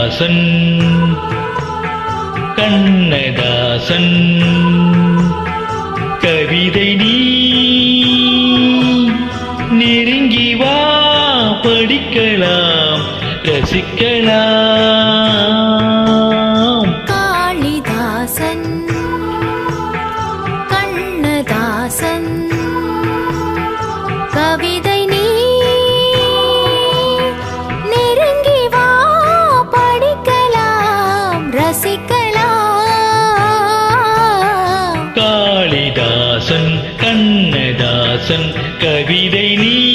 கண்ணதாசன் கண்ணதாசன் கவிதை நீ நெருங்கி வா படிக்கலாம் ரசிக்கலாம். கண்ணதாசன் கவிதை நீ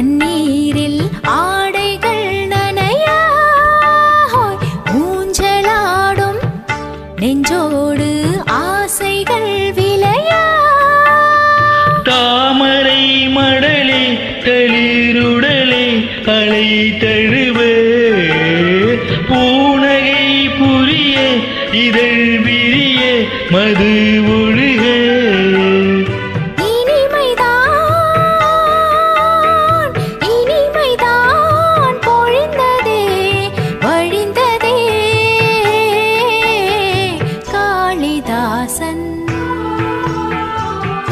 தண்ணீரில் ஆடைகள் நனையாய் ஊஞ்சலாடும் நெஞ்சோடு ஆசைகள் விளையா தாமரை மடலே தளிருடலே அலை தழுவே. பூனகை புரிய இதழ் விரிய மது ஒழுகே.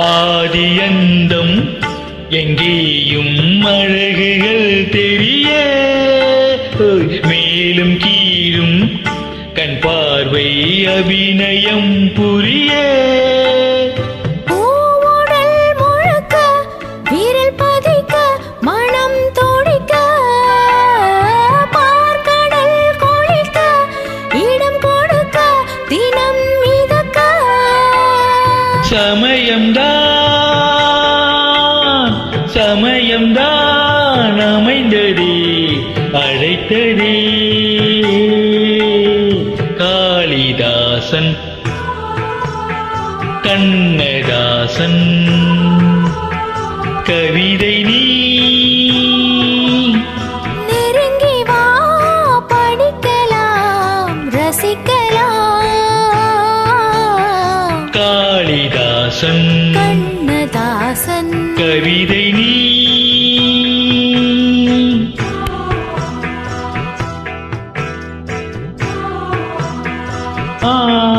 ஆதியந்தம் எங்கேயும் அழகுகள் தெரிய. மேலும் கீழும் கண் பார்வை அபிநயம் புரிய. சமயம்தான் சமயம்தான் அமைந்ததே அழைத்ததே. காளிதாசன் கண்ணதாசன் கவிதை நீ கவிதை நீ. ஆ.